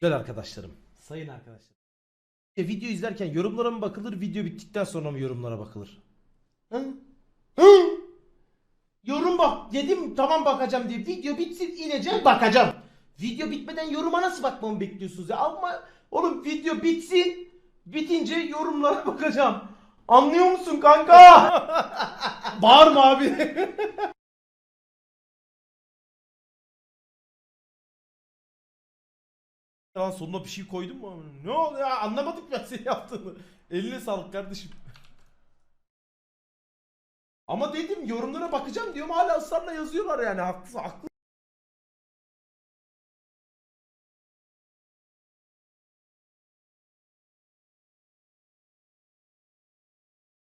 Güzel arkadaşlarım. Sayın arkadaşlar. E, video izlerken yorumlara mı bakılır, video bittikten sonra mı yorumlara bakılır? Hı? Hı? Yorum bak dedim tamam bakacağım diye. Video bitsin ineceğim bakacağım. Video bitmeden yoruma nasıl bakmamı bekliyorsunuz ya? Ama oğlum video bitsin. Bitince yorumlara bakacağım. Anlıyor musun kanka? Bağırma abi. Lan sonuna bir şey koydun mu? Ne oldu ya? Anlamadık ben senin yaptığını. Eline sağlık kardeşim. Ama dedim yorumlara bakacağım diyorum hala ısrarla yazıyorlar yani haklı haklı.